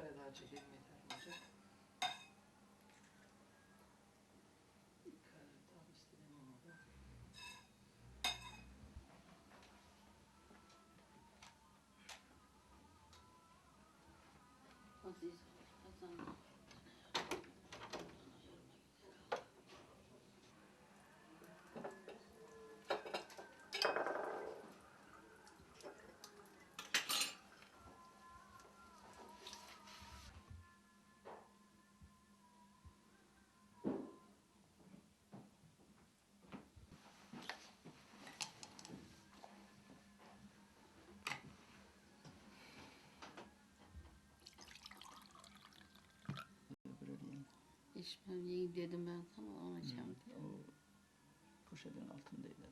kare daha çekelim yeter olacak. Bir kare. Aziz Hasan. İçmem yiyeyim dedim ben sana ona içeceğim. O poşetin altındaydı.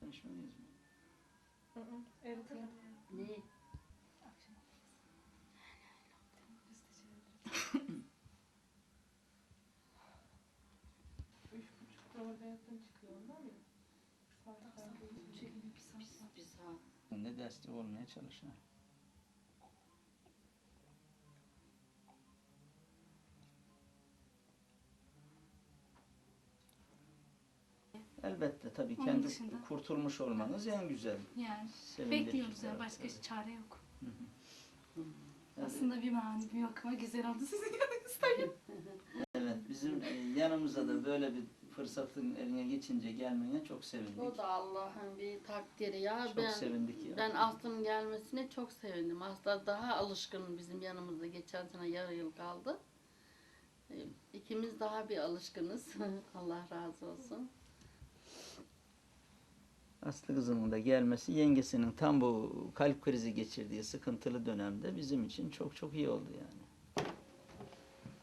Konuşmayız mı? Ne? Üç buçukta orada yakın çıkıyor ondan mı? Bir saat. Ne derste olmaya çalışıyor. Elbette tabii Onun kendi dışında- kurtulmuş olmanız en güzel. Yani sevindirici bekliyoruz ya başka çare yok. Yani, Aslında bir mani bir yok ama güzel oldu sizin yanınızdayım. evet bizim e, yanımıza da böyle bir fırsatın eline geçince gelmene çok sevindik. O da Allah'ın bir takdiri ya. Çok ben sevindik ya. ben Aslı'nın gelmesine çok sevindim. Aslı daha alışkın bizim yanımızda. Geçen sene yarı yıl kaldı. Ee, İkimiz daha bir alışkınız. Allah razı olsun. Aslı kızımın da gelmesi yengesinin tam bu kalp krizi geçirdiği sıkıntılı dönemde bizim için çok çok iyi oldu yani.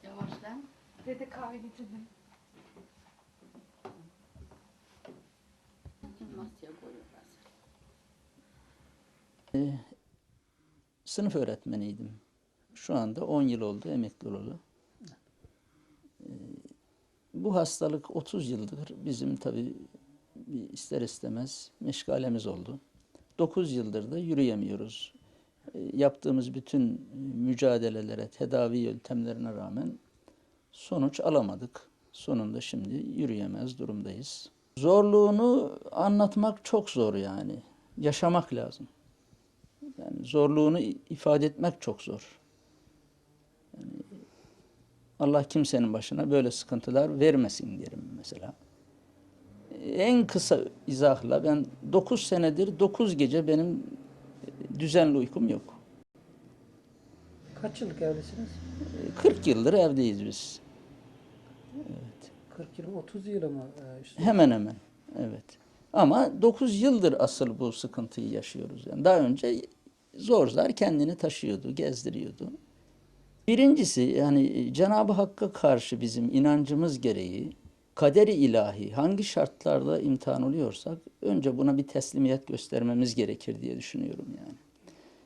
Yavaş lan. Dede kahve getirdim. Koyuyorlar. Sınıf öğretmeniydim. Şu anda 10 yıl oldu emekli olalı. Ee, Bu hastalık 30 yıldır bizim tabii bir ister istemez meşgalemiz oldu. 9 yıldır da yürüyemiyoruz. Ee, Yaptığımız bütün mücadelelere, tedavi yöntemlerine rağmen sonuç alamadık. Sonunda şimdi yürüyemez durumdayız. Zorluğunu anlatmak çok zor yani. Yaşamak lazım. Yani zorluğunu ifade etmek çok zor. Yani Allah kimsenin başına böyle sıkıntılar vermesin derim mesela. En kısa izahla ben 9 senedir 9 gece benim düzenli uykum yok. Kaç yıllık evlisiniz? 40 yıldır evdeyiz biz. Evet. 40 yıl, 30 yıl ama işte. Hemen hemen. Evet. Ama 9 yıldır asıl bu sıkıntıyı yaşıyoruz. Yani daha önce zor zar kendini taşıyordu, gezdiriyordu. Birincisi yani Cenab-ı Hakk'a karşı bizim inancımız gereği kaderi ilahi hangi şartlarda imtihan oluyorsak önce buna bir teslimiyet göstermemiz gerekir diye düşünüyorum yani.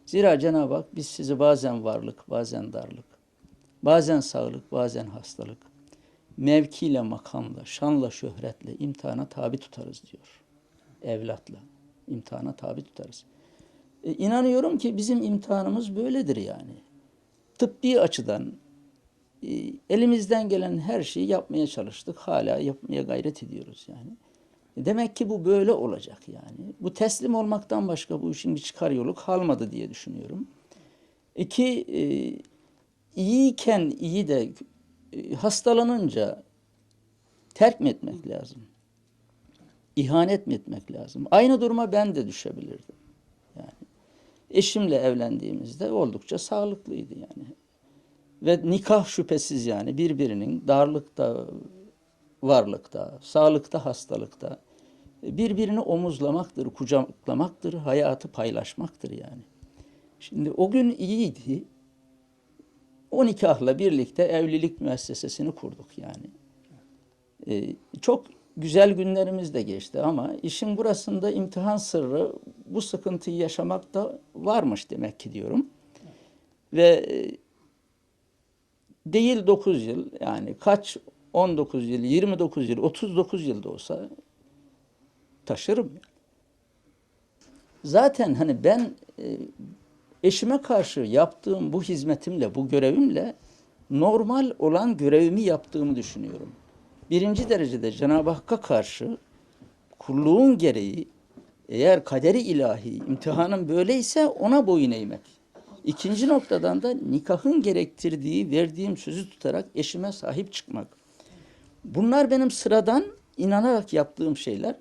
Zira Cenab-ı Hak biz sizi bazen varlık, bazen darlık, bazen sağlık, bazen hastalık, mevkiyle, makamla, şanla, şöhretle imtihana tabi tutarız diyor. Evlatla imtihana tabi tutarız. E, inanıyorum ki bizim imtihanımız böyledir yani. Tıbbi açıdan elimizden gelen her şeyi yapmaya çalıştık. Hala yapmaya gayret ediyoruz yani. E, demek ki bu böyle olacak yani. Bu teslim olmaktan başka bu işin bir çıkar yolu kalmadı diye düşünüyorum. İki, e, iyiyken iyi de e, hastalanınca terk mi etmek lazım? İhanet mi etmek lazım? Aynı duruma ben de düşebilirdim. Yani eşimle evlendiğimizde oldukça sağlıklıydı yani. Ve nikah şüphesiz yani birbirinin darlıkta, varlıkta, sağlıkta, hastalıkta birbirini omuzlamaktır, kucaklamaktır, hayatı paylaşmaktır yani. Şimdi o gün iyiydi. O nikahla birlikte evlilik müessesesini kurduk yani. Ee, çok güzel günlerimiz de geçti ama işin burasında imtihan sırrı bu sıkıntıyı yaşamakta varmış demek ki diyorum. Ve e, değil 9 yıl yani kaç 19 yıl, 29 yıl, 39 yıl da olsa taşırım. Zaten hani ben e, eşime karşı yaptığım bu hizmetimle, bu görevimle normal olan görevimi yaptığımı düşünüyorum. Birinci derecede Cenab-ı Hakk'a karşı kulluğun gereği eğer kaderi ilahi, imtihanın böyleyse ona boyun eğmek. İkinci noktadan da nikahın gerektirdiği, verdiğim sözü tutarak eşime sahip çıkmak. Bunlar benim sıradan inanarak yaptığım şeyler.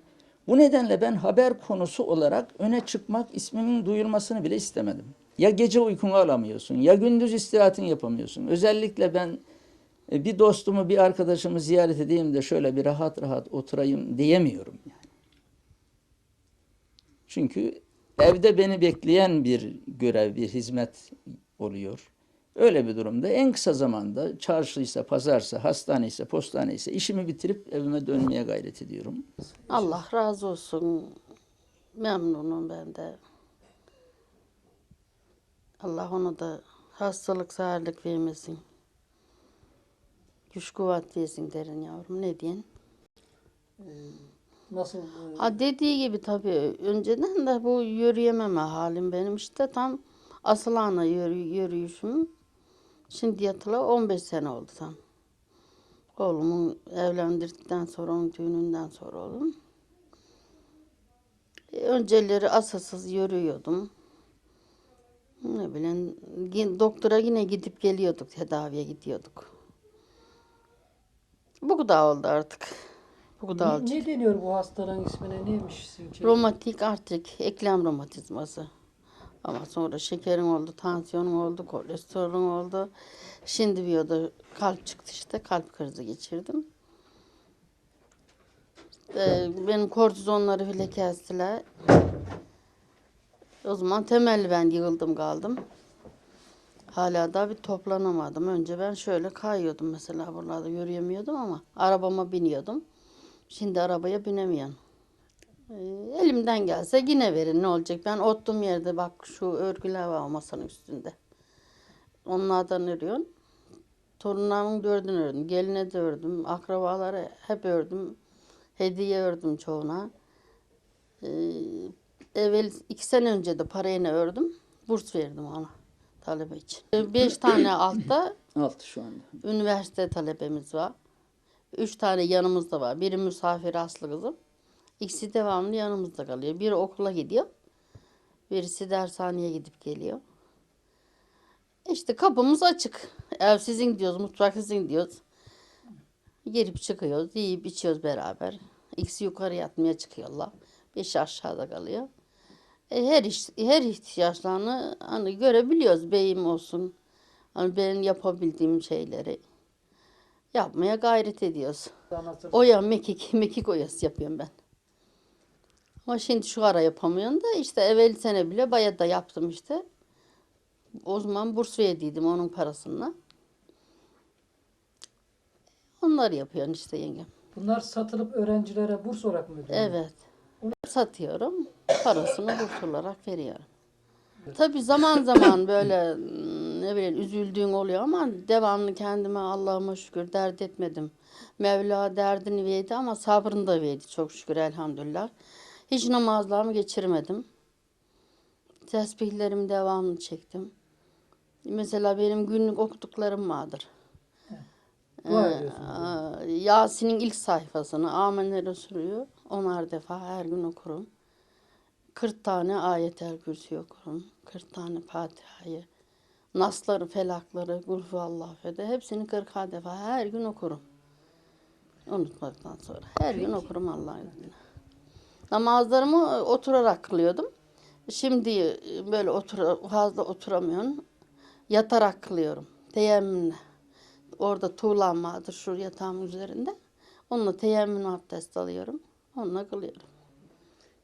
Bu nedenle ben haber konusu olarak öne çıkmak, ismimin duyulmasını bile istemedim. Ya gece uykunu alamıyorsun, ya gündüz istirahatini yapamıyorsun. Özellikle ben e, bir dostumu, bir arkadaşımı ziyaret edeyim de şöyle bir rahat rahat oturayım diyemiyorum yani. Çünkü evde beni bekleyen bir görev, bir hizmet oluyor. Öyle bir durumda en kısa zamanda çarşıysa, pazarsa, hastaneyse, postaneyse işimi bitirip evime dönmeye gayret ediyorum. Allah razı olsun. Memnunum ben de. Allah ona da hastalık, sağlık vermesin. Güç kuvvet versin derin yavrum. Ne diyen? Nasıl? e, Ha dediği gibi tabii önceden de bu yürüyememe halim benim işte tam asıl ana yürü, yürüyüşüm. Şimdi yatıla 15 sene oldu tam. Oğlumu evlendirdikten sonra onun düğününden sonra oğlum. E, önceleri asılsız yürüyordum. Ne bileyim doktora yine gidip geliyorduk tedaviye gidiyorduk. Bu kadar oldu artık. Bu kadar oldu. Ne, ne deniyor bu hastalığın ismine? Neymiş sizce? Romatik artrik, eklem romatizması. Ama sonra şekerin oldu, tansiyonun oldu, kolesterolün oldu. Şimdi bir da kalp çıktı işte, kalp krizi geçirdim. Ee, benim kortizonları bile kestiler. O zaman temelli ben yığıldım kaldım. Hala da bir toplanamadım. Önce ben şöyle kayıyordum mesela buralarda yürüyemiyordum ama arabama biniyordum. Şimdi arabaya binemiyorum. Ee, Elimden gelse yine verin ne olacak? Ben ottum yerde bak şu örgüler var masanın üstünde. Onlardan örüyorum. Torunlarımın dördünü ördüm. Geline de ördüm. Akrabalara hep ördüm. Hediye ördüm çoğuna. Ee, evvel iki sene önce de parayla ördüm. Burs verdim ona talebe için. Ee, Beş tane altta Altı şu anda. üniversite talebemiz var. Üç tane yanımızda var. Biri misafir aslı kızım. İkisi devamlı yanımızda kalıyor. Biri okula gidiyor. Birisi dershaneye gidip geliyor. İşte kapımız açık. Ev sizin diyoruz, mutfak sizin diyoruz. Girip çıkıyoruz, yiyip içiyoruz beraber. İkisi yukarı yatmaya çıkıyorlar. Beşi aşağıda kalıyor. E, her iş, her ihtiyaçlarını hani görebiliyoruz. Beyim olsun. Hani benim yapabildiğim şeyleri yapmaya gayret ediyoruz. Anlatır. Oya mekik, mekik oyası yapıyorum ben. Ama şimdi şu ara yapamıyorum da işte evvel sene bile bayağı da yaptım işte. O zaman burs verdiydim onun parasını. Onları yapıyorsun işte yengem. Bunlar satılıp öğrencilere burs olarak mı ödeniyor? Evet. Satıyorum. Parasını burs olarak veriyorum. Tabii zaman zaman böyle ne bileyim üzüldüğün oluyor ama devamlı kendime Allah'ıma şükür dert etmedim. Mevla derdini verdi ama sabrını da verdi çok şükür elhamdülillah. Hiç namazlarımı geçirmedim. Tesbihlerimi devamlı çektim. Mesela benim günlük okuduklarım vardır. Ee, Yasin'in ilk sayfasını Amener Resulü'yü onar defa her gün okurum. 40 tane ayetel kürsü okurum. 40 tane Fatiha'yı. Nasları, felakları, Gulfu Allah fede hepsini 40 defa her gün okurum. Unutmaktan sonra. Her gün okurum Allah'ın izniyle. Namazlarımı oturarak kılıyordum. Şimdi e, böyle otur, fazla oturamıyorum. Yatarak kılıyorum. Teyemmümle. Orada tuğlam vardır şu yatağımın üzerinde. Onunla teyemmüm abdest alıyorum. Onunla kılıyorum.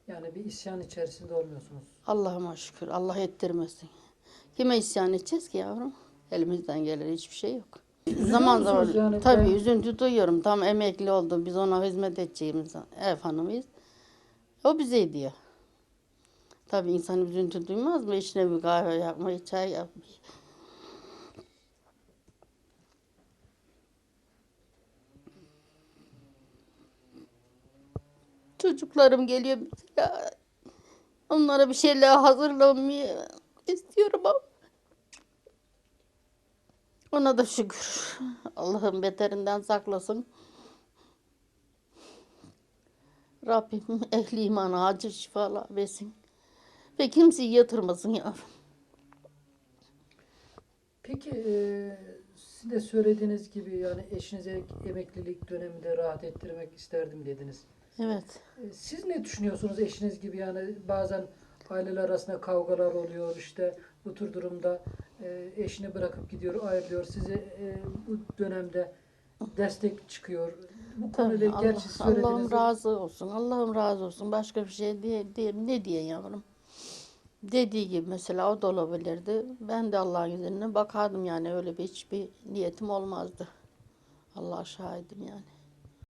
Yani bir isyan içerisinde olmuyorsunuz. Allah'ıma şükür. Allah ettirmesin. Kime isyan edeceğiz ki yavrum? Elimizden gelen hiçbir şey yok. zaman zaman musunuz yani? tabii Ben- üzüntü duyuyorum. Tam emekli oldum. Biz ona hizmet edeceğimiz ev hanımıyız. O bize ediyor. Tabii insan üzüntü duymaz mı? İşine bir kahve yapmayı, çay yapmayı. Çocuklarım geliyor. Onlara bir şeyler hazırlamıyor. İstiyorum ama. Ona da şükür. Allah'ın beterinden saklasın. Rabbim ehli imana acil şifalar versin. Ve kimseyi yatırmasın yavrum. Peki e, sizin de söylediğiniz gibi yani eşinize emeklilik döneminde rahat ettirmek isterdim dediniz. Evet. E, Siz ne düşünüyorsunuz eşiniz gibi yani bazen aileler arasında kavgalar oluyor işte bu tür durumda e, eşini bırakıp gidiyor ayrılıyor size e, bu dönemde destek çıkıyor. Bu Allah, gerçi söylediğiniz Allah'ım razı olsun. Allah'ım razı olsun. Başka bir şey diye, diye ne diye yavrum? Dediği gibi mesela o da olabilirdi. Ben de Allah'ın izniyle bakardım yani öyle bir hiçbir niyetim olmazdı. Allah şahidim yani.